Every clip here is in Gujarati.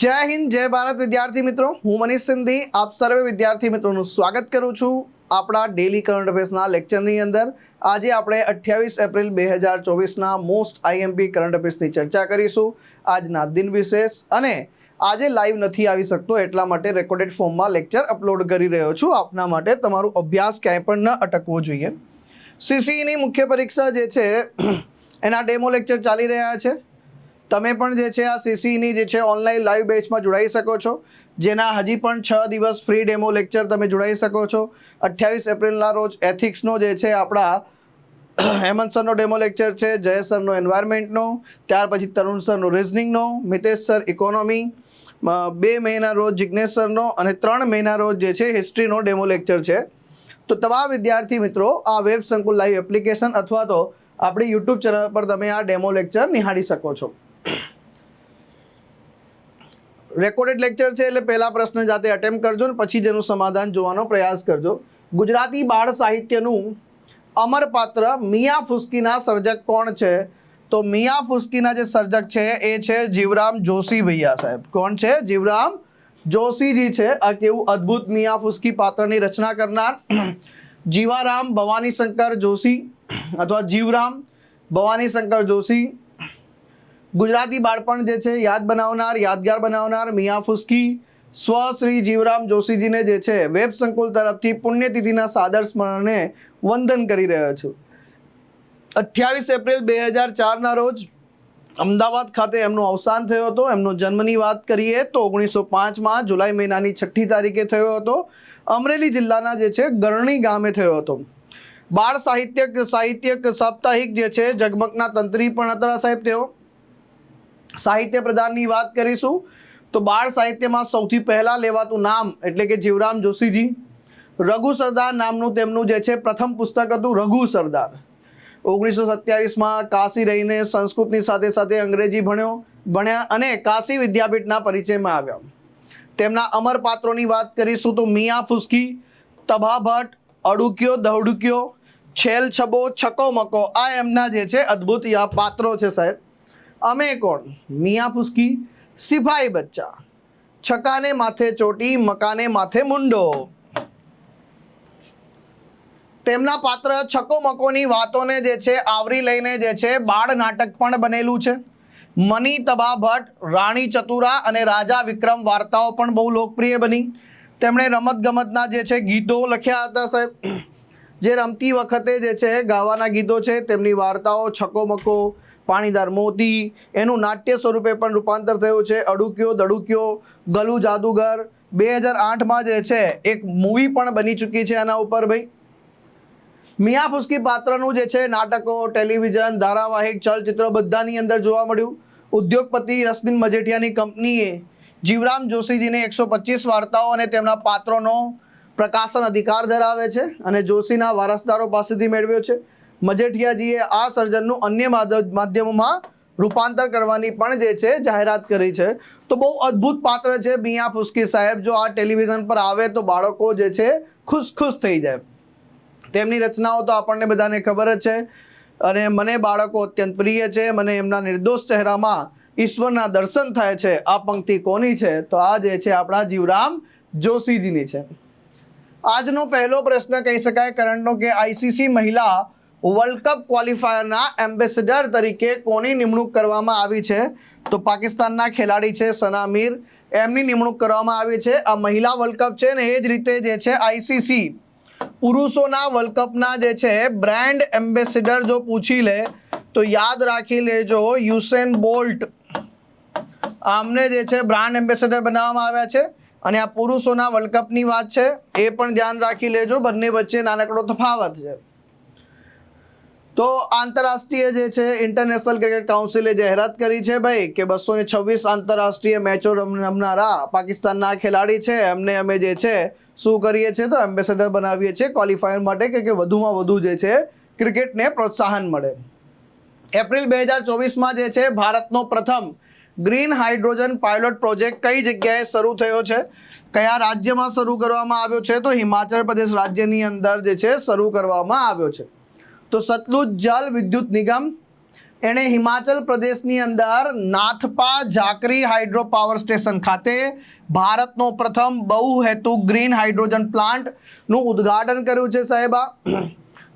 જય હિન્દ, જય ભારત વિદ્યાર્થી મિત્રો. હું મનીષ સિંધી, આપ સર્વે વિદ્યાર્થી મિત્રોનું સ્વાગત કરું છું આપણા ડેલી કરંટ અફેર્સના લેક્ચરની અંદર. આજે આપણે અઠ્યાવીસ એપ્રિલ બે હજાર ચોવીસના મોસ્ટ આઈએમપી કરંટ અફેર્સની ચર્ચા કરીશું. આજના દિન વિશેષ અને આજે લાઈવ નથી આવી શકતો એટલા માટે રેકોર્ડેડ ફોર્મમાં લેક્ચર અપલોડ કરી રહ્યો છું. આપના માટે તમારું અભ્યાસ ક્યાંય પણ ન અટકવો જોઈએ. સીસીઈની મુખ્ય પરીક્ષા જે છે, એના ડેમો લેક્ચર ચાલી રહ્યા છે. તમે પણ જે છે આ સીસીની જે છે ઓનલાઈન લાઈવ બેચમાં જોડાઈ શકો છો. જેના હજી પણ છ દિવસ ફ્રી ડેમો લેક્ચર તમે જોડાઈ શકો છો. અઠ્યાવીસ એપ્રિલના રોજ એથિક્સનો જે છે આપણા હેમંત સરનો ડેમો લેક્ચર છે જય સરનો એન્વાયરમેન્ટનો ત્યાર પછી તરુણ સરનો રિઝનિંગનો મિતેશ સર ઇકોનોમી બે મહિના રોજ જિજ્ઞેશ સરનો અને ત્રણ મહિના રોજ જે છે હિસ્ટ્રીનો ડેમો લેક્ચર છે. તો તમામ વિદ્યાર્થી મિત્રો, આ વેબ સંકુલ લાઈવ એપ્લિકેશન અથવા તો આપણી યુટ્યુબ ચેનલ પર તમે આ ડેમો લેક્ચર નિહાળી શકો છો. રેકોર્ડેડ લેક્ચર છે એટલે પહેલા પ્રશ્ન જાતે અટેમ્પ કરજો ને પછી જેનું સમાધાન જોવાનો પ્રયાસ કરજો. ગુજરાતી બાળ સાહિત્યનું અમરપાત્ર મિયા ફુસ્કીના સર્જક કોણ છે? તો મિયા ફુસ્કીના જે સર્જક છે એ છે જીવરામ જોશી ભૈયા સાહેબ. કોણ છે? જીવરામ જોશીજી છે. આ કેવું અદ્ભુત મિયા ફુસ્કી પાત્રની રચના કરનાર જીવારામ ભવાની શંકર જોશી અથવા જીવરામ ભવાની શંકર જોશી ગુજરાતી બાળપણ જે છે, યાદ બનાવનાર, યાદગાર બનાવનાર મિયા ફુસ્કી, સ્વ શ્રી જીવરામ જોશીજીને જે છે, વેબ સંકુલ તરફથી પુણ્યતિથિના સાદર સ્મરણને વંદન કરી રહ્યો છું. અઠ્યાવીસ એપ્રિલ બે હજાર ચારના રોજ અમદાવાદ ખાતે એમનું અવસાન થયો હતો. એમનો જન્મની વાત કરીએ તો ઓગણીસો પાંચમાં જુલાઈ મહિનાની છઠ્ઠી તારીખે થયો હતો. અમરેલી જિલ્લાના જે છે, ગરણી ગામે થયો હતો. બાળ સાહિત્યક સાહિત્યક સાપ્તાહિક જે છે, જગમગના તંત્રી પણ હતા સાહેબ તેઓ સાહિત્ય પ્રધાનની વાત કરીશું, તો બાળ સાહિત્યમાં સૌથી પહેલાં લેવાતું નામ એટલે કે જીવરામ જોશીજી, રઘુ સરદાર નામનું તેમનું જે છે પ્રથમ પુસ્તક હતું રઘુ સરદાર. ઓગણીસો સત્યાવીસમાં કાશી રહીને સંસ્કૃતની સાથે સાથે અંગ્રેજી ભણ્યો, ભણ્યા અને કાશી વિદ્યાપીઠના પરિચયમાં આવ્યા. તેમના અમર પાત્રોની વાત કરીશું તો મિયા ફુસ્કી, તભા ભટ્ટ, અડુક્યો, દહડુક્યો, છેલ છબો, છકો મકો, આ એમના જે છે અદ્ભુત પાત્રો છે સાહેબ. અમે કોણ? મિયા ફુસકી સિપાઈ બચ્ચા. છકાને માથે ચોટી, મકાને માથે મુંડો. તેમના પાત્ર છકો મકોની વાતોને જે છે, આવરી લઈને જે છે, બાળ નાટક પણ બનેલું છે. મની તબા ભટ્ટ, રાણી ચતુરા અને રાજા વિક્રમ વાર્તાઓ પણ બહુ લોકપ્રિય બની. તેમણે રમતગમતના જે છે, ગીતો લખ્યા હતા સાહેબ. જે રમતી વખતે જે છે, ગાવાના ગીતો છે, તેમની વાર્તાઓ, છકો મકો પાણીદાર મોતી એનું નાટ્ય સ્વરૂપે પણ રૂપાંતર થયું છે. અડુક્યો, દડુક્યો, ગલુ જાદુગર બે હજાર આઠમાં જે છે, એક મૂવી પણ બની ચૂકી છે આના ઉપર ભાઈ. મિયા ફુસ્કી પાત્રનું જે છે, નાટકો, ટેલિવિઝન, ધારાવાહિક, ચલચિત્ર બધાની અંદર જોવા મળ્યું. ઉદ્યોગપતિ રશ્મિન મજેઠિયાની કંપનીએ જીવરામ જોશીજીને એકસો પચીસ વાર્તાઓ અને તેમના પાત્રોનો પ્રકાશન અધિકાર ધરાવે છે અને જોશીના વારસદારો પાસેથી મેળવ્યો છે. મજેઠિયાજીએ આ સર્જનનું અન્ય માધ્ય- માધ્યમોમાં રૂપાંતર કરવાની પણ જે છે, જાહેરાત કરી છે. તો બહુ અદ્ભુત પાત્ર છે મિયા ફુસ્કી સાહેબ. જો આ ટેલિવિઝન પર આવે તો બાળકો જે છે ખુશ ખુશ થઈ જાય. તેમની રચનાઓ તો આપણને બધાને ખબર જ છે. અને મને બાળકો અત્યંત પ્રિય છે. મને એમના નિર્દોષ ચહેરામાં ઈશ્વરના દર્શન થાય છે. આ પંક્તિ કોની છે? તો આ જે છે આપણા જીવરામ જોશીજીની છે. આજનો પહેલો પ્રશ્ન કહી શકાય કરંટનો કે આઈસીસી મહિલા વર્લ્ડ કપ ક્વોલિફાયરના એમ્બેસેડર તરીકે કોની નિમણૂક કરવામાં આવી છે? તો પાકિસ્તાનના ખેલાડી છે સના મીર. એમની નિમણૂક કરવામાં આવી છે. આ મહિલા વર્લ્ડ કપ છે ને એ જ રીતે જે છે આઈસીસી પુરુષોના વર્લ્ડ કપના જે છે બ્રાન્ડ એમ્બેસેડર જો પૂછી લે, તો યાદ રાખી લેજો યુસેન બોલ્ટ આમને જે છે બ્રાન્ડ એમ્બેસેડર બનાવવામાં આવ્યા છે. અને આ પુરુષોના વર્લ્ડ કપની વાત છે. એ પણ ધ્યાન રાખી લેજો. બંને વચ્ચે નાનકડો તફાવત છે. તો આંતરરાષ્ટ્રીય જે છે ઇન્ટરનેશનલ ક્રિકેટ કાઉન્સિલે જાહેરાત કરી છે ભાઈ કે બસો ને છવ્વીસ આંતરરાષ્ટ્રીય મેચો રમ- રમનારા પાકિસ્તાનના ખેલાડી છે. એમને અમે જે છે, શું કરીએ છીએ તો એમ્બેસેડર બનાવીએ છીએ ક્વોલિફાયર માટે કે વધુમાં વધુ જે છે, ક્રિકેટને પ્રોત્સાહન મળે. એપ્રિલ બે હજાર ચોવીસમાં જે છે, ભારતનો પ્રથમ ગ્રીન હાઇડ્રોજન પાયલોટ પ્રોજેક્ટ કઈ જગ્યાએ શરૂ થયો છે? કયા રાજ્યમાં શરૂ કરવામાં આવ્યો છે? તો હિમાચલ પ્રદેશ રાજ્યની અંદર જે છે, શરૂ કરવામાં આવ્યો છે. તો સતલુજ જલ વિદ્યુત નિગમ, એણે હિમાચલ પ્રદેશની અંદર Nathpa Jhakri hydro power station ખાતે ભારતનો પ્રથમ બહુહેતુ ગ્રીન હાઇડ્રોજન પ્લાન્ટનું ઉદ્ઘાટન કર્યું છે સાહેબા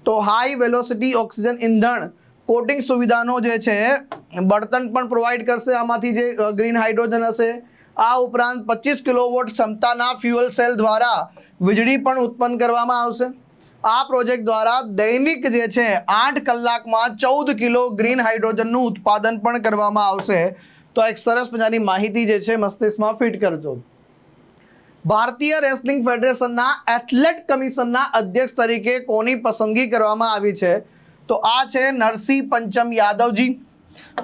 તો હાઈ વેલોસિટી ઓક્સિજન ઇંધણ કોટિંગ સુવિધાનો જે છે, બળતણ પણ પ્રોવાઈડ કરશે આમાંથી જે ગ્રીન હાઇડ્રોજન હશે. આ ઉપરાંત પચીસ કિલોવોટ ક્ષમતાના ફ્યુઅલ સેલ દ્વારા વીજળી પણ ઉત્પન્ન કરવામાં આવશે. આ પ્રોજેક્ટ દ્વારા દૈનિક જે છે, આઠ કલાકમાં ચૌદ કિલો ગ્રીન હાઇડ્રોજનનું ઉત્પાદન પણ કરવામાં આવશે. તો એક સરસ મજાની માહિતી જે છે, મસ્તિષ્કમાં ફિટ કરજો. ભારતીય રેસલિંગ ફેડરેશનના એથ્લેટ કમિશનના અધ્યક્ષ તરીકે કોની પસંદગી કરવામાં આવી છે? તો આ છે નરસિંહ પંચમ યાદવજી.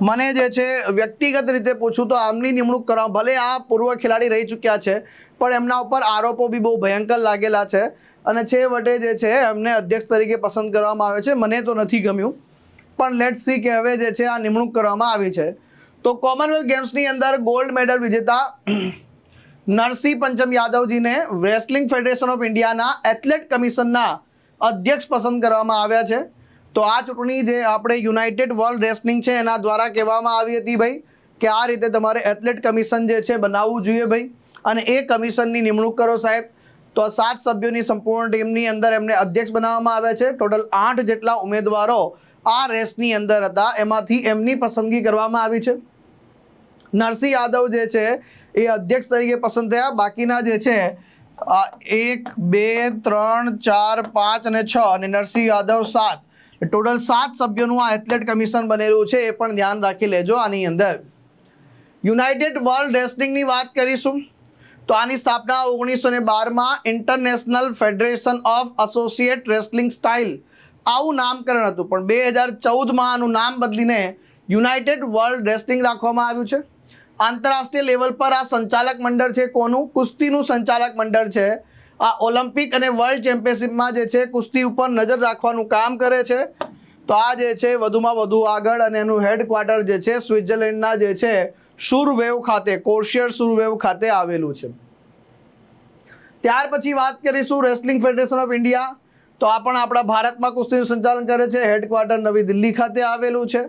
મને જે છે, વ્યક્તિગત રીતે પૂછું તો આમની નિમણૂક કરવા. ભલે આ પૂર્વ ખેલાડી રહી ચૂક્યા છે, પણ એમના ઉપર આરોપો બી બહુ ભયંકર લાગેલા છે. અને છેવટે જે છે, એમને અધ્યક્ષ તરીકે પસંદ કરવામાં આવે છે. મને તો નથી ગમ્યું, પણ લેટ સી કે હવે જે છે, આ નિમણૂક કરવામાં આવી છે. તો કોમનવેલ્થ ગેમ્સની અંદર ગોલ્ડ મેડલ વિજેતા નરસિંહ પંચમ યાદવજીને રેસલિંગ ફેડરેશન ઓફ ઇન્ડિયાના એથ્લેટ કમિશનના અધ્યક્ષ પસંદ કરવામાં આવ્યા છે. તો આ ચૂંટણી જે આપણે યુનાઇટેડ વર્લ્ડ રેસલિંગ છે, એના દ્વારા કહેવામાં આવી હતી ભાઈ, કે આ રીતે તમારે એથ્લેટ કમિશન જે છે, બનાવવું જોઈએ ભાઈ. અને એ કમિશનની નિમણૂક કરો સાહેબ. તો આ સાત સભ્યોની સંપૂર્ણ ટીમની અંદર એમને અધ્યક્ષ બનાવવામાં આવે છે. ટોટલ આઠ જેટલા ઉમેદવારો આ રેસની અંદર હતા. એમાંથી એમની પસંદગી કરવામાં આવી છે. નરસિંહ યાદવ જે છે એ અધ્યક્ષ તરીકે પસંદ થયા. બાકીના જે છે એક, બે, ત્રણ, ચાર, પાંચ અને છ અને નરસિંહ યાદવ સાત. ટોટલ સાત સભ્યોનું આ એથ્લેટ કમિશન બનેલું છે એ પણ ધ્યાન રાખી લેજો આની અંદર. યુનાઇટેડ વર્લ્ડ રેસલિંગની વાત કરીશું. તો આની સ્થાપના ઓગણીસો ને બારમાં international federation of associate wrestling style આવું નામકરણ હતું. પણ બે હજાર ચૌદમાં આનું નામ બદલીને યુનાઇટેડ વર્લ્ડ રેસલિંગ રાખવામાં આવ્યું છે. આંતરરાષ્ટ્રીય લેવલ પર આ સંચાલક મંડળ છે કોનું? કુસ્તીનું સંચાલક મંડળ છે. આ ઓલિમ્પિક અને વર્લ્ડ ચેમ્પિયનશિપમાં જે છે કુસ્તી ઉપર નજર રાખવાનું કામ કરે છે. તો આ જે છે, વધુમાં વધુ આગળ અને એનું હેડક્વાર્ટર જે છે સ્વિટ્ઝરલેન્ડના જે છે સુરવેવ ખાતે કોર્શિયર સુરવેવ ખાતે આવેલું છે. ત્યાર પછી વાત કરીશું રેસલિંગ ફેડરેશન ઓફ ઇન્ડિયા તો આ પણ આપણા ભારતમાં કુસ્તીનું સંચાલન કરે છે. હેડક્વાર્ટર નવી દિલ્હી ખાતે આવેલું છે.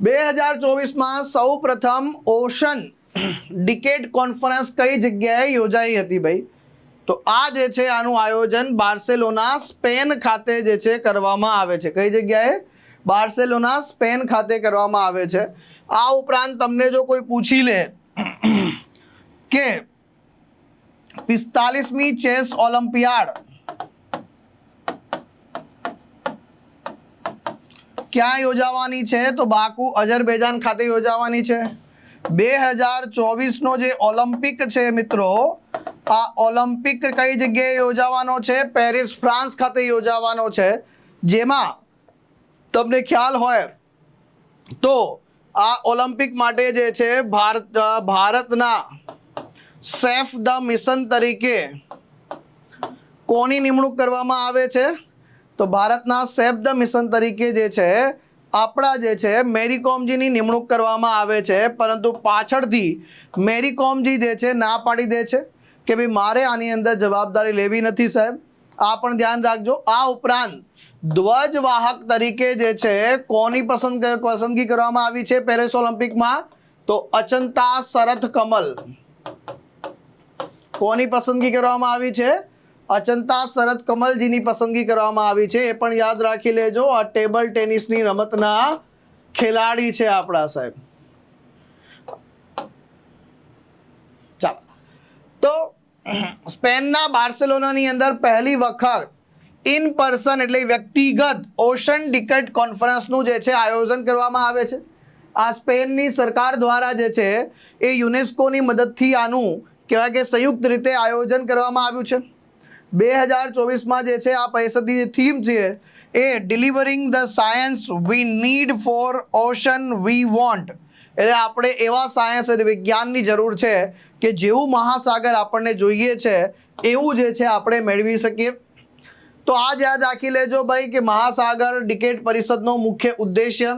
બે હજાર ચોવીસમાં સૌ પ્રથમ ઓશન ડિકેટ કોન્ફરન્સ કઈ જગ્યાએ યોજાઈ હતી ભાઈ? તો આ જે છે, આનું આયોજન બાર્સેલોના સ્પેન ખાતે જે છે, કરવામાં આવે છે. કઈ જગ્યાએ? બાર્સેલોના સ્પેન ખાતે કરવામાં આવે છે. આ ઉપરાંત તમને જો કોઈ પૂછી લે કે પિસ્તાલીસમી ચેસ ઓલિમ્પિયાડ ક્યાં યોજાવાની છે? તો બાકુ અજરબૈજાન ખાતે યોજાવાની છે. બે હજાર ચોવીસનો જે ઓલિમ્પિક છે મિત્રો, આ ઓલિમ્પિક કઈ જગ્યાએ યોજાવાનો છે? પેરિસ, ફ્રાન્સ ખાતે યોજાવાનો છે. જેમાં તમને ખ્યાલ હોય તો આ ઓલિમ્પિક માટે જે છે ભારત ભારતના સેફ ધ મિશન તરીકે કોની નિમણૂક કરવામાં આવે છે? તો ભારતના સેફ ધ મિશન તરીકે જે છે, આપણા જે છે મેરી કોમજીની નિમણૂક કરવામાં આવે છે. પરંતુ પાછળથી મેરી કોમજી જે છે, ના પાડી દે છે કે ભાઈ મારે આની અંદર જવાબદારી લેવી નથી સાહેબ. આ પણ ધ્યાન રાખજો. આ ઉપરાંત ધ્વજવાહક તરીકે જે છે, કોની પસંદ પસંદગી કરવામાં આવી છે પેરિસ ઓલિમ્પિકમાં? તો અચંતા શરથ કમલ. કોની પસંદગી કરવામાં આવી છે? અચંતા શરદ કમલજીની પસંદગી કરવામાં આવી છે. એ પણ યાદ રાખી લેજો. આ ટેબલ ટેનિસની રમતના ખેલાડી છે આપણા સાહેબ. ચાલો. તો સ્પેનના બાર્સેલોનાની અંદર પહેલી વખત ઇન પર્સન એટલે વ્યક્તિગત ઓશન ડિકેટ કોન્ફરન્સનું જે છે આયોજન કરવામાં આવે છે. આ સ્પેનની સરકાર દ્વારા જે છે એ યુનેસ્કોની મદદથી આનું કહેવાય કે સંયુક્ત રીતે આયોજન કરવામાં આવ્યું છે. બે હજાર ચોવીસમાં જે છે આ પરિષદની જે થીમ છે એ delivering the science we need for ocean we want એટલે આપણે એવા સાયન્સ અને વિજ્ઞાનની જરૂર છે કે જેવું મહાસાગર આપણને જોઈએ છે, એવું જે છે આપણે મેળવી શકીએ. તો આ જ યાદ રાખી લેજો ભાઈ કે મહાસાગર ડિકેટ પરિષદનો મુખ્ય ઉદ્દેશ્ય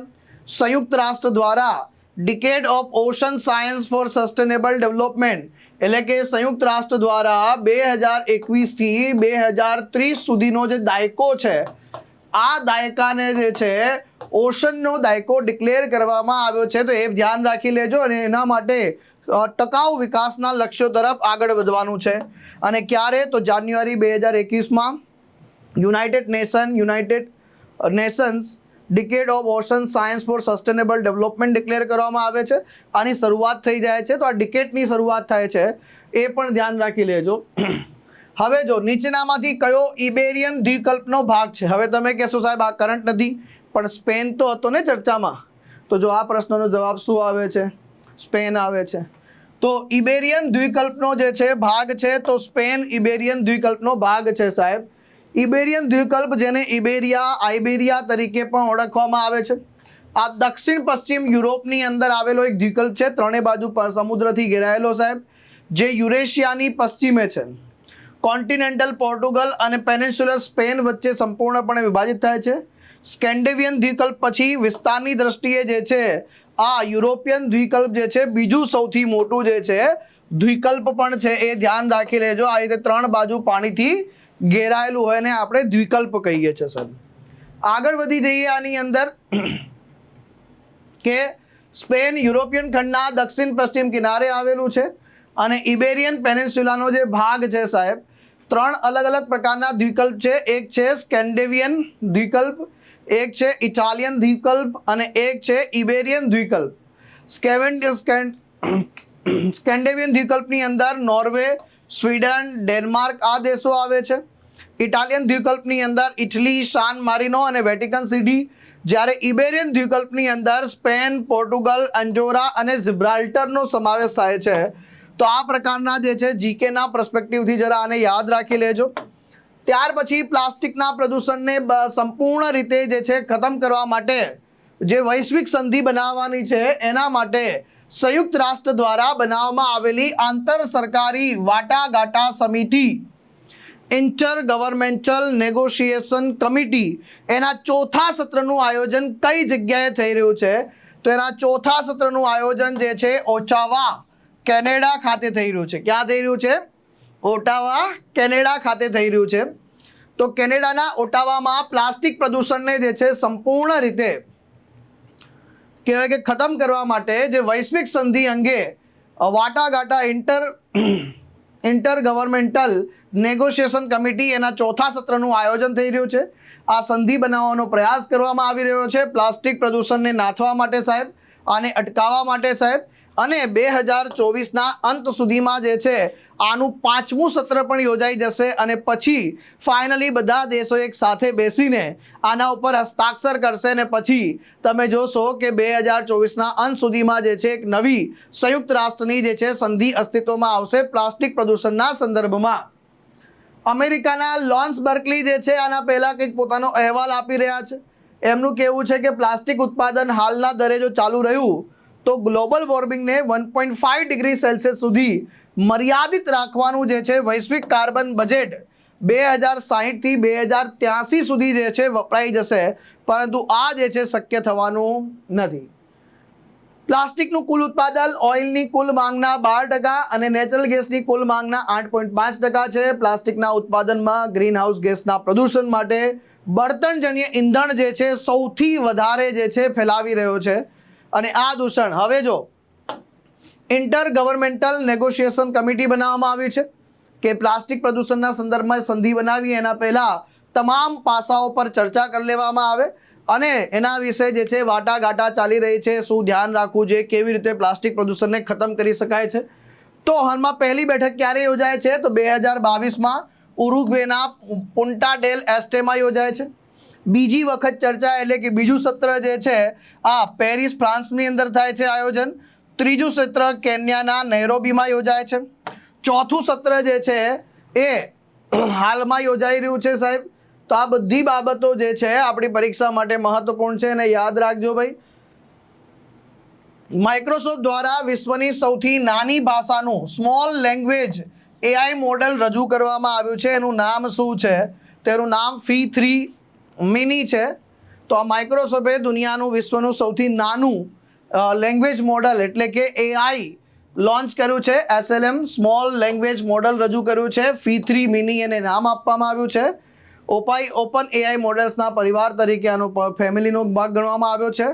સંયુક્ત રાષ્ટ્ર દ્વારા decade of ocean science for sustainable development એટલે કે સંયુક્ત રાષ્ટ્ર દ્વારા બે હજાર એકવીસથી બે હજાર ત્રીસ સુધીનો જે દાયકો છે આ દાયકાને જે છે, ઓશનનો દાયકો ડિક્લેર કરવામાં આવ્યો છે, તો એ ધ્યાન રાખી લેજો અને એના માટે ટકાઉ વિકાસના લક્ષ્યો તરફ આગળ વધવાનું છે. અને ક્યારે? તો જાન્યુઆરી બે હજાર એકવીસમાં United Nation, United Nations, decade of ocean science for sustainable development declare કરવામાં આવે છે. આની શરૂઆત થઈ જાય છે. તો આ ડિકેટની શરૂઆત થાય છે. એ પણ ધ્યાન રાખી લેજો. હવે જો નીચેનામાંથી કયો ઇબેરિયન દ્વિકલ્પનો ભાગ છે? હવે તમે કહેશો સાહેબ, આ કરંટ નથી, પણ સ્પેન તો હતો ને ચર્ચામાં. તો જો આ પ્રશ્નનો જવાબ શું આવે છે? સ્પેન આવે છે. તો ઇબેરિયન દ્વિકલ્પનો જે છે, ભાગ છે, તો સ્પેન ઇબેરિયન દ્વિકલ્પનો ભાગ છે સાહેબ. ઇબેરિયન દ્વિકલ્પ જેને ઇબેરિયા આઇબેરિયા તરીકે પણ ઓળખવામાં આવે છે. આ દક્ષિણ પશ્ચિમ યુરોપની અંદર આવેલો એક દ્વિકલ્પ છે, ત્રણેય બાજુ સમુદ્રથી ઘેરાયેલો સાહેબ, જે યુરેશિયાની પશ્ચિમે છે. કોન્ટિનેન્ટલ પોર્ટુગલ અને પેનિન્સ્યુલર સ્પેન વચ્ચે સંપૂર્ણપણે વિભાજિત થાય છે. સ્કેન્ડિવિયન દ્વિકલ્પ પછી વિસ્તારની દ્રષ્ટિએ જે છે, આ યુરોપિયન દ્વિકલ્પ જે છે, બીજું સૌથી મોટું જે છે, દ્વિકલ્પ પણ છે એ ધ્યાન રાખી લેજો. આ રીતે ત્રણ બાજુ પાણીથી ઘેરાયેલું હોય ને આપણે દ્વિકલ્પ કહીએ છીએ, સર. આગળ વધી જઈએ આની અંદર કે સ્પેન યુરોપિયન ખંડના દક્ષિણ પશ્ચિમ કિનારે આવેલું છે અને ઇબેરિયન પેનિન્સ્યુલાનો જે ભાગ છે સાહેબ ત્રણ અલગ અલગ પ્રકારના દ્વિકલ્પ છે. એક છે સ્કેન્ડેવિયન દ્વિકલ્પ, એક છે ઇટાલિયન દ્વિકલ્પ અને એક છે ઇબેરિયન દ્વિકલ્પ. સ્કેવેન સ્કેન્ડેવિયન દ્વિકલ્પની અંદર નોર્વે, સ્વીડન, ડેનમાર્ક આ દેશો આવે છે. ઇટાલિયન દ્વિકલ્પની અંદર ઇટલી શાન મારિનો અને વેટિકન સિટી. જ્યારે ઇબેરિયન દ્વિકલ્પની અંદર સ્પેન, પોર્ટુગલ, અંજોરા અને ઝિબ્રાલ્ટરનો સમાવેશ થાય છે. તો આ પ્રકારના જે છે જીકેના પ્રસ્પેક્ટિવથી જરા આને યાદ રાખી લેજો. ત્યાર પછી પ્લાસ્ટિકના પ્રદૂષણને સંપૂર્ણ રીતે જે છે, ખતમ કરવા માટે જે વૈશ્વિક સંધિ બનાવવાની છે, એના માટે સંયુક્ત રાષ્ટ્ર દ્વારા બનાવવામાં આવેલી આંતર સરકારી વાટાઘાટા સમિતિ ઇન્ટર ગવર્મેન્ટલ નેગોશિએશન કમિટી એના ચોથા સત્રનું આયોજન કઈ જગ્યાએ થઈ રહ્યું છે? તો એના ચોથા સત્રનું આયોજન જે છે ઓચાવા કેનેડા ખાતે થઈ રહ્યું છે. ક્યાં થઈ રહ્યું છે? ઓટાવા, કેનેડા ખાતે થઈ રહ્યું છે. તો કેનેડાના ઓટાવામાં પ્લાસ્ટિક પ્રદૂષણને જે છે સંપૂર્ણ રીતે કહેવાય કે ખતમ કરવા માટે જે વૈશ્વિક સંધિ અંગે વાટાઘાટા inter inter governmental negotiation committee એના ચોથા સત્રનું આયોજન થઈ રહ્યું છે. આ સંધિ બનાવવાનો પ્રયાસ કરવામાં આવી રહ્યો છે. પ્લાસ્ટિક પ્રદૂષણને નાથવા માટે સાહેબ, આને અટકાવવા માટે સાહેબ અને બે હજાર ચોવીસના અંત સુધીમાં જે છે, આનું પાંચમું સત્ર પણ યોજાઈ જશે અને પછી ફાઇનલી બધા દેશો એક સાથે બેસીને આના ઉપર હસ્તાક્ષર કરશે અને પછી તમે જોશો કે બે હજાર ચોવીસના અંત સુધીમાં જે છે, એક નવી સંયુક્ત રાષ્ટ્રની જે છે, સંધિ અસ્તિત્વમાં આવશે પ્લાસ્ટિક પ્રદૂષણના સંદર્ભમાં. અમેરિકાના લોન્સ બર્કલી જે છે, આના પહેલાં કંઈક પોતાનો અહેવાલ આપી રહ્યા છે. એમનું કહેવું છે કે પ્લાસ્ટિક ઉત્પાદન હાલના દરે જો ચાલુ રહ્યું તો global વોર્મિંગને one point five degree Celsius સુધી મર્યાદિત રાખવાનું જે છે વૈશ્વિક કાર્બન બજેટ બે હજાર સાહીઠથી બે હજાર ત્યાસી સુધી જે છે વપરાઈ જશે, પરંતુ આ જે છે શક્ય થવાનું નથી. પ્લાસ્ટિકનું કુલ ઉત્પાદન, ઓઇલની કુલ માંગના બાર ટકા અને નેચરલ ગેસની કુલ માંગના આઠ પોઈન્ટ પાંચ ટકા છે. પ્લાસ્ટિકના ઉત્પાદનમાં ગ્રીનહાઉસ ગેસના પ્રદૂષણ માટે બળતણજન્ય ઈંધણ જે છે સૌથી વધારે જે છે ફેલાવી રહ્યો છે. અને આ દૂષણ. હવે જો ઇન્ટર ગવર્મેન્ટલ નેગોશિએશન કમિટી બનાવવામાં આવી છે કે પ્લાસ્ટિક પ્રદૂષણના સંદર્ભમાં સંધિ બનાવી એના પહેલાં તમામ પાસાઓ પર ચર્ચા કરી લેવામાં આવે અને એના વિશે જે છે વાટાઘાટા ચાલી રહી છે. શું ધ્યાન રાખવું જોઈએ? કેવી રીતે પ્લાસ્ટિક પ્રદૂષણને ખતમ કરી શકાય છે? તો હાલમાં પહેલી બેઠક ક્યારે યોજાય છે? તો બે હજાર બાવીસમાં ઉરુગ્વેના પુન્ટા ડેલ એસ્ટેમાં યોજાય છે. બીજી વખત ચર્ચા એટલે કે બીજું સત્ર જે છે, આ પેરિસ, ફ્રાન્સની અંદર થાય છે આયોજન. ત્રીજું સત્ર કેન્યાના નૈરોબીમાં યોજાય છે. ચોથું સત્ર જે છે, એ હાલમાં યોજાઈ રહ્યું છે સાહેબ. તો આ બધી બાબતો જે છે, આપણી પરીક્ષા માટે મહત્વપૂર્ણ છે અને યાદ રાખજો ભાઈ. માઇક્રોસોફ્ટ દ્વારા વિશ્વની સૌથી નાની ભાષાનું સ્મોલ લેંગ્વેજ એઆઈ મોડેલ રજૂ કરવામાં આવ્યું છે. એનું નામ શું છે? તેનું નામ ફી થ્રી મિની છે, તો આ માઇક્રોસોફ્ટે દુનિયાનું વિશ્વનું સૌથી નાનું લેંગ્વેજ મોડલ એટલે કે એઆઈ લોન્ચ કર્યું છે. એસએલએમ સ્મોલ લેંગ્વેજ મોડલ રજૂ કર્યું છે. ફી થ્રી મિની એને નામ આપવામાં આવ્યું છે. ઓપાઈ ઓપન એઆઈ મોડેલ્સના પરિવાર તરીકે આનો ફેમિલીનો ભાગ ગણવામાં આવ્યો છે.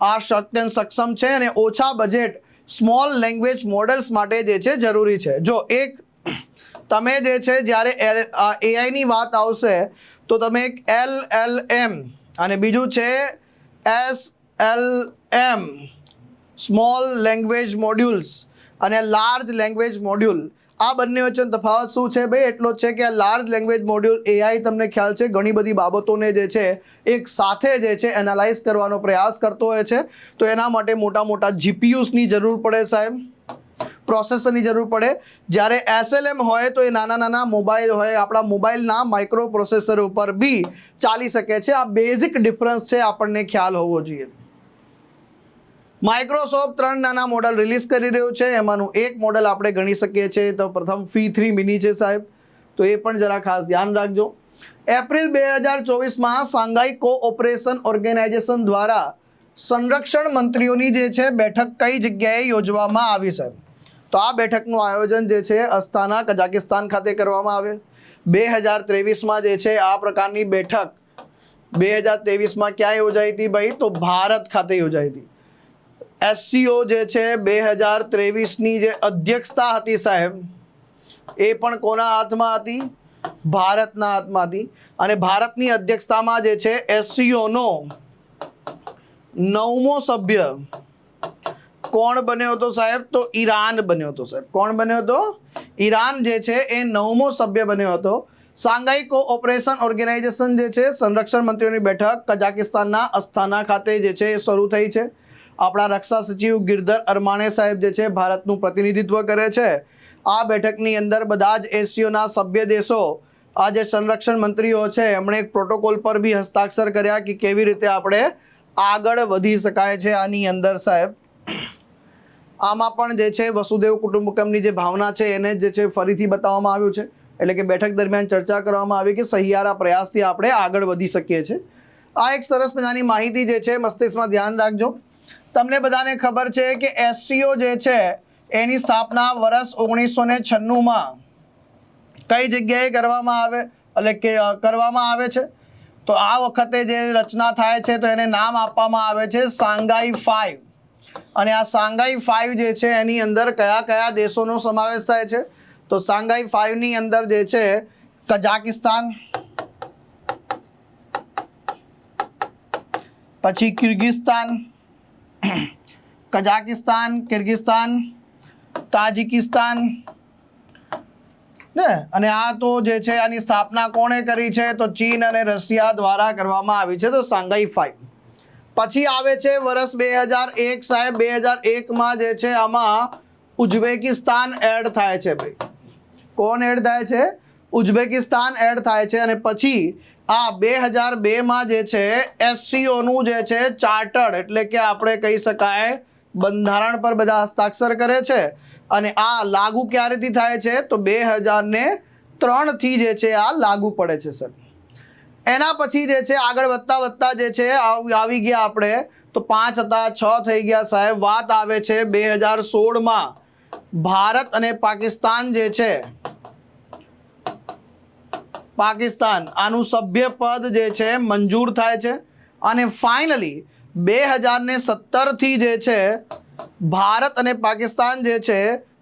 આ અત્યંત સક્ષમ છે અને ઓછા બજેટ સ્મોલ લેંગ્વેજ મોડલ્સ માટે જે છે જરૂરી છે. જો એક, તમે જે છે, જ્યારે એઆઈની વાત આવશે તો તમે એક એલ એલ એમ અને બીજું છે S L M, small language modules અને લાર્જ લેંગ્વેજ મોડ્યુલ. આ બંને વચ્ચેનો તફાવત શું છે ભાઈ? એટલો છે કે આ લાર્જ લેંગ્વેજ મોડ્યુલ એઆઈ તમને ખ્યાલ છે, ઘણી બધી બાબતોને જે છે, એક સાથે જે છે, એનાલાઇઝ કરવાનો પ્રયાસ કરતો હોય છે. તો એના માટે મોટા મોટા જીપીયુસની જરૂર પડે સાહેબ. પ્રોસેસરની જરૂર પડે. જ્યારે એસએલએમ હોય તો એ નાના નાના મોબાઈલ હોય, આપણા મોબાઈલના માઇક્રો પ્રોસેસર ઉપર બી ચાલી શકે છે. આ બેઝિક ડિફરન્સ છે આપણને ખ્યાલ હોવો જોઈએ. માઇક્રોસોફ્ટ ત્રણ નાના મોડલ રિલીઝ કરી રહ્યું છે. એમાંનું એક મોડલ આપણે ગણી શકીએ છીએ. તો પ્રથમ ફી થ્રી મિની છે સાહેબ. તો એ પણ જરા ખાસ ધ્યાન રાખજો. એપ્રિલ બે હજાર ચોવીસમાં સાંઘાઈ કોઓપરેશન ઓર્ગેનાઇઝેશન દ્વારા સંરક્ષણ મંત્રીઓની જે છે બેઠક કઈ જગ્યાએ યોજવામાં આવી, સાહેબ? તો આ બેઠકનું આયોજન જે છે અસ્થાના, કઝાકિસ્તાન ખાતે કરવામાં આવે. બે હજાર ત્રેવીસમાં જે છે આ પ્રકારની બેઠક બે હજાર ત્રેવીસમાં ક્યાં યોજાઈ હતી ભાઈ? તો ભારત ખાતે યોજાઈ હતી. એસસીઓ જે છે બે હજાર ત્રેવીસની જે અધ્યક્ષતા હતી સાહેબ, એ પણ કોના હાથમાં હતી? ભારતના હાથમાં હતી. અને ભારતની અધ્યક્ષતામાં જે છે એસસીઓનો નવમો સભ્ય કોણ બન્યો હતો સાહેબ? તો ઈરાન બન્યો હતો સાહેબ. કોણ બન્યો હતો? ઈરાન જે છે એ નવમો સભ્ય બન્યો હતો. સાંઘાઈ કોઓપરેશન ઓર્ગેનાઇઝેશન જે છે, સંરક્ષણ મંત્રીઓની બેઠક કઝાકિસ્તાનના અસ્થાના ખાતે જે છે એ શરૂ થઈ છે. આપણા રક્ષા સચિવ ગિરધર અરમાણે સાહેબ જે છે ભારતનું પ્રતિનિધિત્વ કરે છે. આ બેઠકની અંદર બધા જ એશિયોના સભ્ય દેશો, આ જે સંરક્ષણ મંત્રીઓ છે, એમણે એક પ્રોટોકોલ પર બી હસ્તાક્ષર કર્યા કે કેવી રીતે આપણે આગળ વધી શકાય છે આની અંદર સાહેબ. આમાં પણ જે છે વસુદેવ કુટુંબકમની જે ભાવના છે એને જે છે ફરીથી બતાવવામાં આવ્યું છે. એટલે કે બેઠક દરમિયાન ચર્ચા કરવામાં આવી કે સહિયારા પ્રયાસથી આપણે આગળ વધી શકીએ છીએ. આ એક સરસ મજાની માહિતી જે છે મસ્તિષ્કમાં ધ્યાન રાખજો. તમને બધાને ખબર છે કે એસસીઓ જે છે એની સ્થાપના વર્ષ ઓગણીસો ને છન્નુંમાં કઈ જગ્યાએ કરવામાં આવે, એટલે કે કરવામાં આવે છે? તો આ વખતે જે રચના થાય છે તો એને નામ આપવામાં આવે છે સાંઘાઈ ફાઈવ. અને આ સાંઘાઈ ફાઈવ જે છે, એની અંદર કયા કયા દેશોનો સમાવેશ થાય છે? તો સાંઘાઈ ફાઈવની અંદર જે છે, કઝાકિસ્તાન, પછી કિર્ગિસ્તાન, કઝાકિસ્તાન, કિર્ગિસ્તાન, તાજિકિસ્તાન, ને? અને આ તો જે છે, આની સ્થાપના કોણે કરી છે? તો ચીન અને રશિયા દ્વારા કરવામાં આવી છે, તો સાંઘાઈ ફાઈવ પછી આવે છે વર્ષ બે હજાર એક સાહેબ, બે હજાર એકમાં જે છે આમાં ઉઝબેકિસ્તાન એડ થાય છે ભાઈ. કોણ એડ થાય છે? ઉઝબેકિસ્તાન એડ થાય છે અને પછી આ બે હજાર બેમાં જે છે એસસીઓનું જે છે ચાર્ટર્ડ, એટલે કે આપણે કહી શકાય બંધારણ પર બધા હસ્તાક્ષર કરે છે. અને આ લાગુ ક્યારેથી થાય છે? તો બે હજાર ને ત્રણથી જે છે આ લાગુ પડે છે, સર. એના પછી જે છે, આગળ વધતા વધતા જે છે, આવી ગયા આપણે. તો પાંચ હતા, છ થઈ ગયા સાહેબ. વાત આવે છે બે હજાર સોળમાં. ભારત અને પાકિસ્તાન જે છે, પાકિસ્તાન આનું સભ્ય પદ જે છે, મંજૂર થાય છે. અને ફાઇનલી બે હજાર ને સત્તરથી જે છે, ભારત અને પાકિસ્તાન જે છે,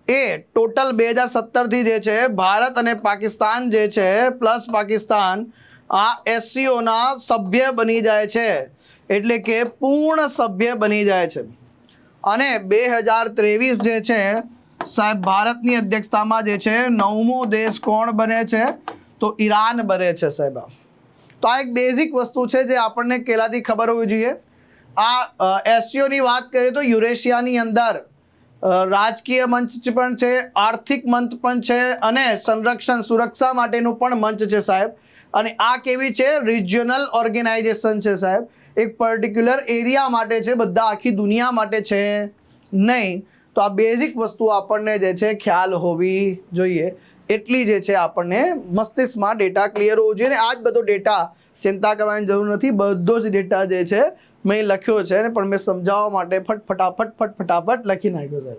એ ટોટલ બે હજાર સત્તરથી જે છે, ભારત અને પાકિસ્તાન જે છે, પ્લસ પાકિસ્તાન આ એસસીઓના સભ્ય બની જાય છે. એટલે કે પૂર્ણ સભ્ય બની જાય છે. અને બે હજાર ત્રેવીસ જે છે, સાહેબ, ભારતની અધ્યક્ષતામાં જે છે, નવમો દેશ કોણ બને છે? તો ઈરાન બને છે, સાહેબ. તો આ એક બેઝિક વસ્તુ છે જે આપણને કેલાથી ખબર હોવી જોઈએ. આ એસસીઓની વાત કરીએ તો યુરેશિયાની અંદર રાજકીય મંચ પણ છે, આર્થિક મંચ પણ છે અને સંરક્ષણ સુરક્ષા માટેનું પણ મંચ છે, સાહેબ. અને આ કેવી છે? રિજિયનલ ઓર્ગેનાઇઝેશન છે સાહેબ. એક પર્ટિક્યુલર એરિયા માટે છે, બધા આખી દુનિયા માટે છે. નહીં, તો આ બેઝિક વસ્તુ આપણને જે છે, ખ્યાલ હોવી જોઈએ. એટલી જે છે, આપણને મસ્તિષ્કમાં ડેટા ક્લિયર હોવો જોઈએ અને આ જ બધો ડેટા ચિંતા કરવાની જરૂર નથી. બધો જ ડેટા જે છે, મેં લખ્યો છે ને, પણ મેં સમજાવવા માટે ફટ ફટાફટ ફટ ફટાફટ લખી નાખ્યો સાહેબ.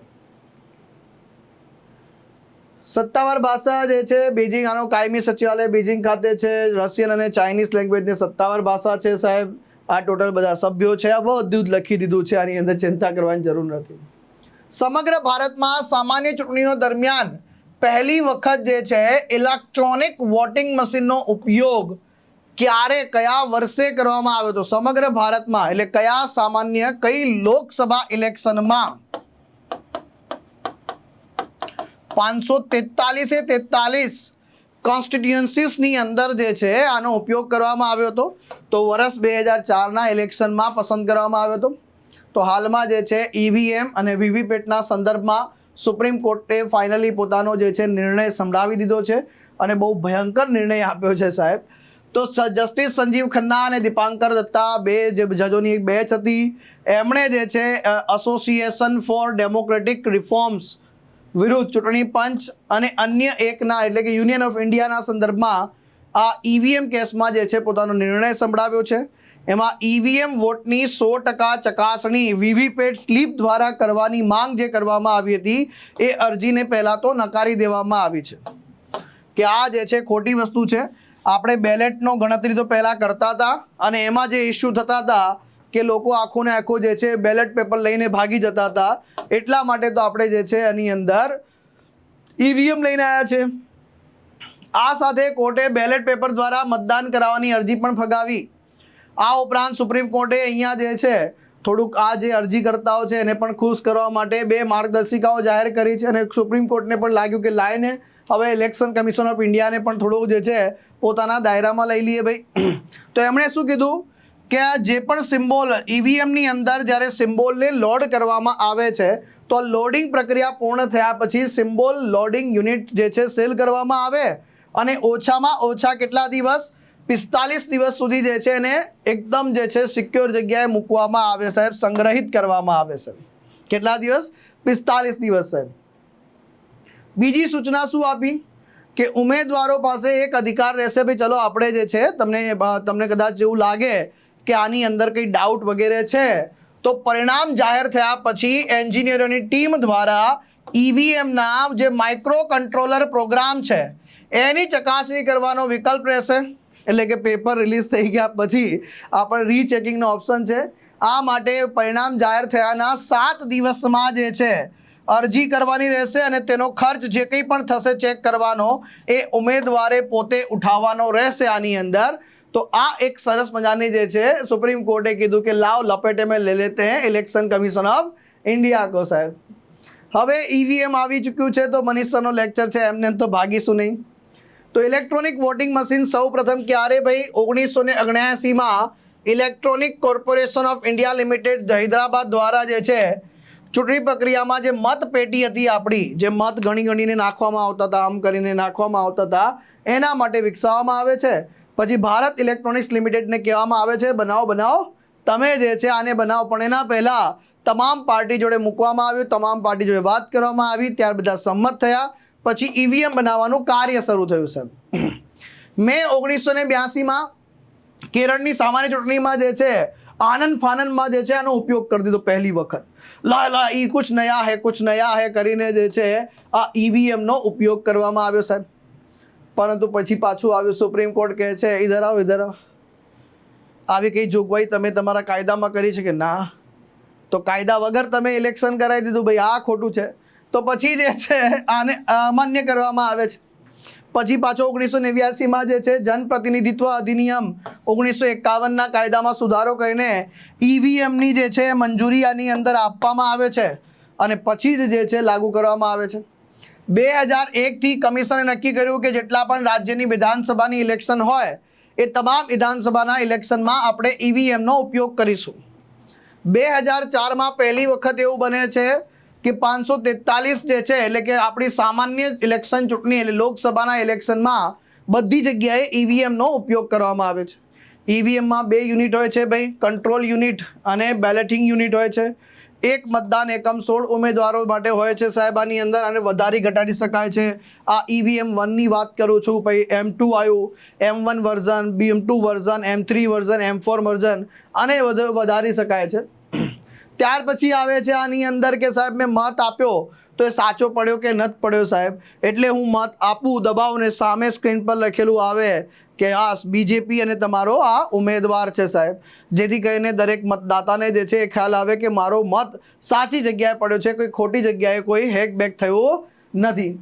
સત્તાવાર ભાષા જે છે, બીજિંગ આનો કાયમી સચિવાલય બીજિંગ ખાતે છે, રશિયન અને ચાઇનીઝ લેંગ્વેજની સત્તાવાર ભાષા છે સાહેબ. આ ટોટલ બધા સભ્યો છે, આ બધું જ લખી દીધું છે, આની અંદર ચિંતા કરવાની જરૂર નથી. સમગ્ર ભારતમાં સામાન્ય ચૂંટણીઓ દરમિયાન પહેલી વખત જે છે, ઇલેક્ટ્રોનિક વોટિંગ મશીનનો ઉપયોગ ક્યારે, કયા વર્ષે કરવામાં આવ્યો હતો? સમગ્ર ભારતમાં, એટલે કયા સામાન્ય, કઈ લોકસભા ઇલેક્શનમાં પાંચસો તેતાલીસે તેતાલીસ કોન્સ્ટિટ્યુઅન્સીસની અંદર જે છે આનો ઉપયોગ કરવામાં આવ્યો હતો. તો વર્ષ બે હજાર ચારના ઇલેક્શનમાં પસંદ કરવામાં આવ્યો હતો. તો હાલમાં જે છે ઈવીએમ અને વીવીપેટના સંદર્ભમાં સુપ્રીમ કોર્ટે ફાઇનલી પોતાનો જે છે નિર્ણય સંભળાવી દીધો છે અને બહુ ભયંકર નિર્ણય આપ્યો છે સાહેબ. તો જસ્ટિસ સંજીવ ખન્ના અને દીપાંકર દત્તા બે જે જજોની એક બેચ હતી. એમણે જે છે એસોસિએશન ફોર ડેમોક્રેટિક રિફોર્મ્સ વિરુદ્ધ ચૂંટણી પંચ અને અન્ય એકના, એટલે કે યુનિયન ઓફ ઇન્ડિયાના સંદર્ભમાં આ ઈવીએમ કેસમાં જે છે પોતાનો નિર્ણય સંભળાવ્યો છે. એમાં ઈવીએમ વોટની સો ટકા ચકાસણી વીવીપેટ સ્લીપ દ્વારા કરવાની માંગ જે કરવામાં આવી હતી, એ અરજીને પહેલાં તો નકારી દેવામાં આવી છે. કે આ જે છે ખોટી વસ્તુ છે. આપણે બેલેટનો ગણતરી તો પહેલાં કરતા હતા અને એમાં જે ઇસ્યુ થતા હતા કે લોકો આખોને આખો જે છે બેલેટ પેપર લઈને ભાગી જતા હતા. એટલા માટે તો આપણે જે છે, એની અંદર ઈવીએમ લઈને આવ્યા છે. આ સાથે કોર્ટે બેલેટ પેપર દ્વારા મતદાન કરાવવાની અરજી પણ ફગાવી. આ ઉપરાંત સુપ્રીમ કોર્ટે અહીંયા જે છે, થોડુંક આ જે અરજીકર્તાઓ છે, એને પણ ખુશ કરવા માટે બે માર્ગદર્શિકાઓ જાહેર કરી છે અને સુપ્રીમ કોર્ટને પણ લાગ્યું કે લાઈને હવે ઇલેક્શન કમિશન ઓફ ઇન્ડિયાને પણ થોડુંક જે છે, પોતાના દાયરામાં લઈ લઈએ ભાઈ. તો એમણે શું કીધું? કે આ જે પણ સિમ્બોલ ઈવીએમની અંદર જ્યારે સિમ્બોલને લોડ કરવામાં આવે છે, તો લોડિંગ પ્રક્રિયા પૂર્ણ થયા પછી સિમ્બોલ લોડિંગ યુનિટ જે છે સેલ કરવામાં આવે અને ઓછામાં ઓછા કેટલા દિવસ? પિસ્તાલીસ દિવસ સુધી જે છે એને એકદમ જે છે સિક્યોર જગ્યાએ મૂકવામાં આવે સાહેબ, સંગ્રહિત કરવામાં આવે છે કેટલા દિવસ? પિસ્તાલીસ દિવસ સાહેબ. બીજી સૂચના શું આપી? કે ઉમેદવારો પાસે એક અધિકાર રહેશે. ભાઈ, ચલો, આપણે જે છે, તમને તમને કદાચ જેવું લાગે કે આની અંદર કંઈ ડાઉટ વગેરે છે? તો પરિણામ જાહેર થયા પછી એન્જિનિયરોની ટીમ દ્વારા ઈવીએમના જે માઇક્રો કંટ્રોલર પ્રોગ્રામ છે, એની ચકાસણી કરવાનો વિકલ્પ રહેશે. એટલે કે પેપર રિલીઝ થઈ ગયા પછી આપણે રીચેકિંગનો ઓપ્શન છે. આ માટે પરિણામ જાહેર થયાના સાત દિવસમાં જે છે, અરજી કરવાની રહેશે અને તેનો ખર્ચ જે કંઈ પણ થશે ચેક કરવાનો, એ ઉમેદવારે પોતે ઉઠાવવાનો રહેશે આની અંદર. તો આ એક સરસ મજાની જે છે સુપ્રીમ કોર્ટે કીધું કે લાવ લપેટે મેં લે લેતે હૈ ઇલેક્શન કમિશન ઓફ ઇન્ડિયા કો સાહેબ. હવે ઈવીએમ આવી ચૂક્યું છે, તો મનીષ સરનો લેક્ચર છે, એમને એમ તો ભાગીશું નહીં. તો ઇલેક્ટ્રોનિક વોટિંગ મશીન સૌ પ્રથમ ક્યારે ભાઈ? ઓગણીસો ને અગણ્યાસીમાં electronic corporation of India limited Hyderabad દ્વારા જે છે, ચૂંટણી પ્રક્રિયામાં જે મત પેટી હતી આપણી, જે મત ગણી ગણીને નાખવામાં આવતા હતા, આમ કરીને નાખવામાં આવતા હતા, એના માટે વિકસાવવામાં આવે છે. પછી ભારત ઇલેક્ટ્રોનિક્સ લિમિટેડને કહેવામાં આવે છે, બનાવો બનાવો. તમે જે છે આને બનાવો. પણ એના પહેલાં તમામ પાર્ટી જોડે મૂકવામાં આવ્યું, તમામ પાર્ટી જોડે વાત કરવામાં આવી, ત્યાર બધા સંમત થયા. પછી ઈવીએમ બનાવવાનું કાર્ય શરૂ થયું, સાહેબ. મે ઓગણીસો ને બ્યાસીમાં કેરળની સામાન્ય ચૂંટણીમાં જે છે, આનંદ ફાનંદમાં જે છે આનો ઉપયોગ કરી દીધો પહેલી વખત. લા લા, ઈ કુછ નયા હે, કુછ નયા હે કરીને જે છે આ ઈવીએમનો ઉપયોગ કરવામાં આવ્યો, સાહેબ. પરંતુ પછી પાછું આવ્યું સુપ્રીમ કોર્ટ કહે છે ઇધર આવો ઇધર આવો. આવી કઈ જોગવાઈ તમે તમારા કાયદામાં કરી છે કે ના? તો કાયદા વગર તમે ઇલેક્શન કરાવી દીધું, ભાઈ, આ ખોટું છે. તો પછી જે છે, આને અમાન્ય કરવામાં આવે છે. પછી પાછો ઓગણીસો નેવ્યાસીમાં જે છે, જનપ્રતિનિધિત્વ અધિનિયમ ઓગણીસો એકાવનના કાયદામાં સુધારો કરીને ઈવીએમની જે છે મંજૂરી આની અંદર આપવામાં આવે છે. અને પછી જ જે છે, લાગુ કરવામાં આવે છે. બે હજાર એકથી કમિશને નક્કી કર્યું કે જેટલા પણ રાજ્યની વિધાનસભાની ઇલેક્શન હોય, એ તમામ વિધાનસભાના ઇલેક્શનમાં આપણે ઈવીએમનો ઉપયોગ કરીશું. બે હજાર ચારમાં પહેલી વખત એવું બને છે કે પાંચસો તેતાલીસ જે છે, એટલે કે આપણી સામાન્ય ઇલેક્શન ચૂંટણી એટલે લોકસભાના ઇલેક્શનમાં બધી જગ્યાએ ઈવીએમનો ઉપયોગ કરવામાં આવે છે. ઈવીએમમાં બે યુનિટ હોય છે ભાઈ, કંટ્રોલ યુનિટ અને બેલેટિંગ યુનિટ હોય છે. એક મતદાન એકમ સોળ ઉમેદવારો માટે હોય છે સાહેબ આની અંદર અને વધારી ઘટાડી શકાય છે. આ ઈવીએમ વનની વાત કરું છું, પછી એમ ટુ આવ્યું, M one version, B M two version, M three version, M four version, અને વધુ વધારી શકાય છે. ત્યાર પછી આવે છે આની અંદર કે સાહેબ મેં મત આપ્યો, તો એ સાચો પડ્યો કે નથી પડ્યો સાહેબ? એટલે હું મત આપું, દબાવને સામે સ્ક્રીન પર લખેલું આવે કે આ બીજેપી અને તમારો આ ઉમેદવાર છે સાહેબ. જેથી કરીને દરેક મતદાતાને જે છે એ ખ્યાલ આવે કે મારો મત સાચી જગ્યાએ પડ્યો છે, કોઈ ખોટી જગ્યાએ કોઈ હેકબેક થયો નથી.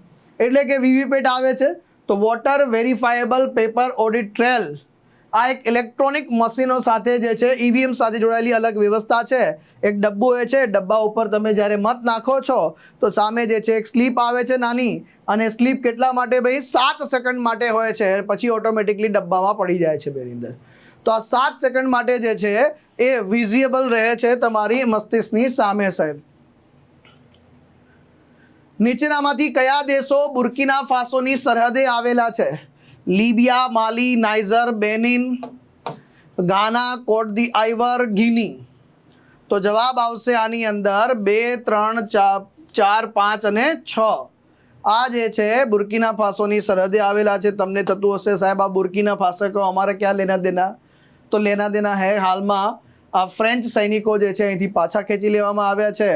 એટલે કે વીવીપેટ આવે છે. તો voter verifiable paper audit trail આ એક ઇલેક્ટ્રોનિક મશીનો સાથે જે છે ઈવીએમ સાથે જોડાયેલી અલગ વ્યવસ્થા છે. એક ડબ્બો એ છે, ડબ્બા ઉપર તમે જ્યારે મત નાખો છો, તો સામે જે છે, એક સ્લીપ આવે છે નાની, અને સ્લીપ કેટલા માટે ભાઈ? સાત સેકન્ડ માટે હોય છે, પછી ઓટોમેટિકલી ડબ્બામાં પડી જાય છે બેની અંદર. તો આ સાત સેકન્ડ માટે જે છે, એ વિઝિએબલ રહે છે તમારી મસ્તિષ્કની સામે, સાહેબ. નીચેનામાંથી કયા દેશો બુર્કિના ફાસોની સરહદે આવેલા છે? લીબિયા, માલી નાઇઝર બેનિન, ગાના કોટ દી આઈવર ગિની તો જવાબ આવશે આની અંદર બે, ત્રણ, ચાર પાંચ અને છ. આ જે છે, બુર્કીના ફાસોની સરહદે આવેલા છે. તમને થતું હશે, સાહેબ, આ બુર્કીના ફાસો કહો અમારે ક્યાં લેના દેના? તો લેના દેના હે હાલમાં આ ફ્રેન્ચ સૈનિકો જે છે, અહીંથી પાછા ખેંચી લેવામાં આવ્યા છે.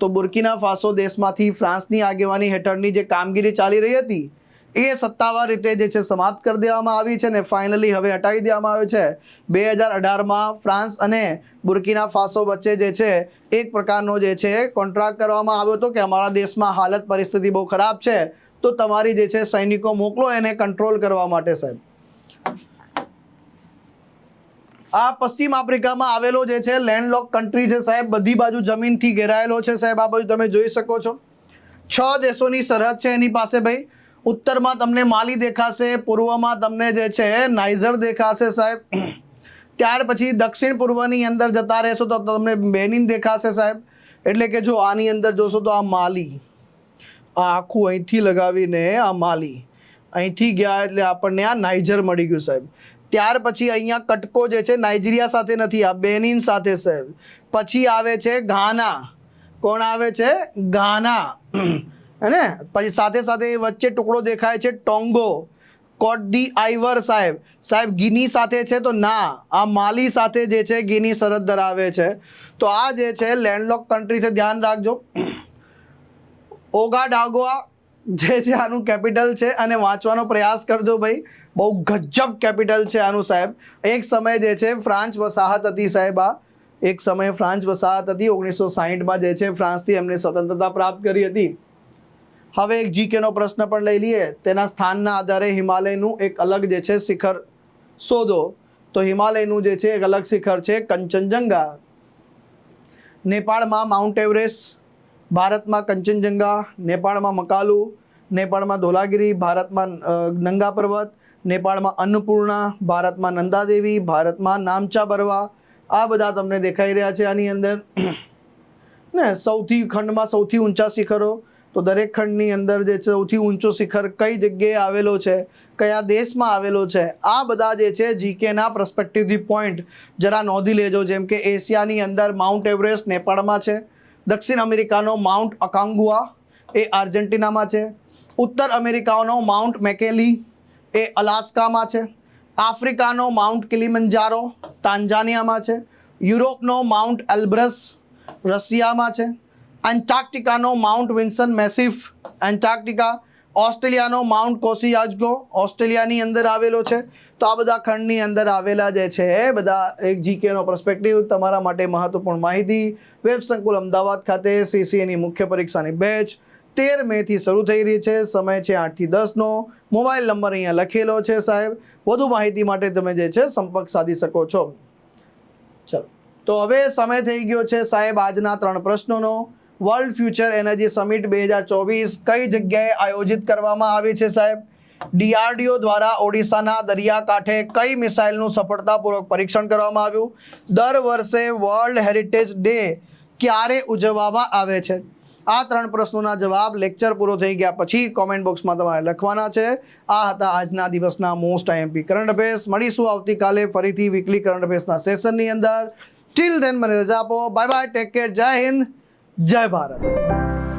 તો બુર્કીના ફાસો દેશમાંથી ફ્રાન્સની આગેવાની હેઠળની જે કામગીરી ચાલી રહી હતી એ સત્તાવાર રીતે જે છે સમાપ્ત કરી દેવામાં આવી છે ને ફાઇનલી હવે હટાવી દેવામાં આવે છે. બે હજાર અઢારમાં ફ્રાન્સ અને બુર્કીના ફાસો વચ્ચે જે છે એક પ્રકારનો જે છે કોન્ટ્રાક્ટ કરવામાં આવ્યો હતો કે અમારા દેશમાં હાલત પરિસ્થિતિ બહુ ખરાબ છે. તો તમારી જે છે સૈનિકો મોકલો એને કંટ્રોલ કરવા માટે સાહેબ. આ પશ્ચિમ આફ્રિકામાં આવેલો જે છે લેન્ડલોક કન્ટ્રી છે સાહેબ, બધી બાજુ જમીનથી ઘેરાયેલો છે સાહેબ, આ બાજુ તમે જોઈ શકો છો. છ દેશોની સરહદ છે એની પાસે ભાઈ. ઉત્તરમાં તમને માલી દેખાશે, પૂર્વમાં તમને જે છે, નાઇઝર દેખાશે સાહેબ. ત્યાર પછી દક્ષિણ પૂર્વની અંદર જતા રહેશો તો તમને બેનિન દેખાશે સાહેબ. એટલે કે જો આની અંદર જોશો તો આ માલી. આ આખું અહીંથી લગાવીને આ માલી. અહીંથી ગયા એટલે આપણને આ નાઇજર મળી ગયું સાહેબ. ત્યાર પછી અહીંયા કટકો જે છે, નાઇજીરિયા સાથે નથી, આ બેનિન સાથે સાહેબ. પછી આવે છે ઘાના. કોણ આવે છે? ઘાના. હે પછી સાથે સાથે એ વચ્ચે ટુકડો દેખાય છે ટોંગો. કોટ ડી આઈવર સાહેબ. સાહેબ, ગિની સાથે છે તો ના. આ માલી સાથે જે છે ગિની સરહદ ધરાવે છે. તો આ જે છે લેન્ડલોક કન્ટ્રી છે, ધ્યાન રાખજો. ઓગાડાગોઆ જે છે આનું કેપિટલ છે અને વાંચવાનો પ્રયાસ કરજો ભાઈ. બહુ ગજબ કેપિટલ છે આનું સાહેબ. એક સમય જે છે ફ્રાન્સ વસાહત હતી સાહેબ આ. એક સમયે ફ્રાન્સ વસાહત હતી, ઓગણીસો સાહીઠમાં જે છે ફ્રાન્સથી એમને સ્વતંત્રતા પ્રાપ્ત કરી હતી. હવે એક જીકેનો પ્રશ્ન પણ લઈ લઈએ. તેના સ્થાનના આધારે હિમાલયનું એક અલગ જે છે શિખર શોધો. તો હિમાલયનું જે છે એક અલગ શિખર છે કંચનજંગા. નેપાળમાં માઉન્ટ એવરેસ્ટ ભારતમાં કંચનજંગા, નેપાળમાં મકાલુ, નેપાળમાં ધોલાગીરી, ભારતમાં નંગા પર્વત, નેપાળમાં અન્નપૂર્ણા, ભારતમાં નંદાદેવી, ભારતમાં નામચા બરવા. આ બધા તમને દેખાઈ રહ્યા છે આની અંદર. ને સૌથી ખંડમાં સૌથી ઊંચા શિખરો તો દરેક ખંડની અંદર જે સૌથી ઊંચો શિખર કઈ જગ્યાએ આવેલો છે, કયા દેશમાં આવેલો છે, આ બધા જે છે જીકેના પ્રસ્પેક્ટિવથી પોઈન્ટ જરા નોંધી લેજો. જેમ કે એશિયાની અંદર માઉન્ટ એવરેસ્ટ નેપાળમાં છે, દક્ષિણ અમેરિકાનો માઉન્ટ અકાંગુઆ એ આર્જેન્ટિનામાં છે, ઉત્તર અમેરિકાનો માઉન્ટ મેકેલી એ અલાસ્કામાં છે, આફ્રિકાનો માઉન્ટ કિલિમંજારો તાંજાનિયામાં છે, યુરોપનો માઉન્ટ એલ્બ્રસ રશિયામાં છે એન્ટાર્કટિકાનો માઉન્ટ વિન્સન મેસિફ એન્ટાર્કટિકા ઓસ્ટ્રેલિયાનો માઉન્ટ કોસિયાજગો ઓસ્ટ્રેલિયાની અંદર આવેલો છે. તો આ બધા ખંડની અંદર આવેલા જે છે, એ બધા એક જીકેનો પર્સપેક્ટિવ તમારા માટે મહત્વપૂર્ણ માહિતી. વેબ સંકુલ અમદાવાદ ખાતે સીસીએની મુખ્ય પરીક્ષાની બેચ તેર મેથી શરૂ થઈ રહી છે. સમય છે આઠથી દસનો મોબાઈલ નંબર અહીંયા લખેલો છે સાહેબ. વધુ માહિતી માટે તમે જે છે, સંપર્ક સાધી શકો છો. ચલો. તો હવે સમય થઈ ગયો છે સાહેબ આજના ત્રણ પ્રશ્નોનો. વર્લ્ડ ફ્યુચર એનર્જી સમિટ બે હજાર ચોવીસ કઈ જગ્યાએ આયોજિત કરવામાં આવી છે સાહેબ? ડીઆરડીઓ દ્વારા ઓડિશાના દરિયાકાંઠે કઈ મિસાઇલનું સફળતાપૂર્વક પરીક્ષણ કરવામાં આવ્યું? દર વર્ષે વર્લ્ડ હેરિટેજ ડે ક્યારે ઉજવવામાં આવે છે? આ ત્રણ પ્રશ્નોના જવાબ લેક્ચર પૂરો થઈ ગયા પછી કોમેન્ટ બોક્સમાં તમારે લખવાના છે. આ હતા આજના દિવસના મોસ્ટ આઈએમપી કરંટ અફેર્સ મળીશું આવતીકાલે ફરીથી વીકલી કરંટ અફેર્સના સેશનની અંદર. ટીલ ધેન મને રજા આપો. બાય બાય ટેક કેર જય હિન્દ. જય ભારત.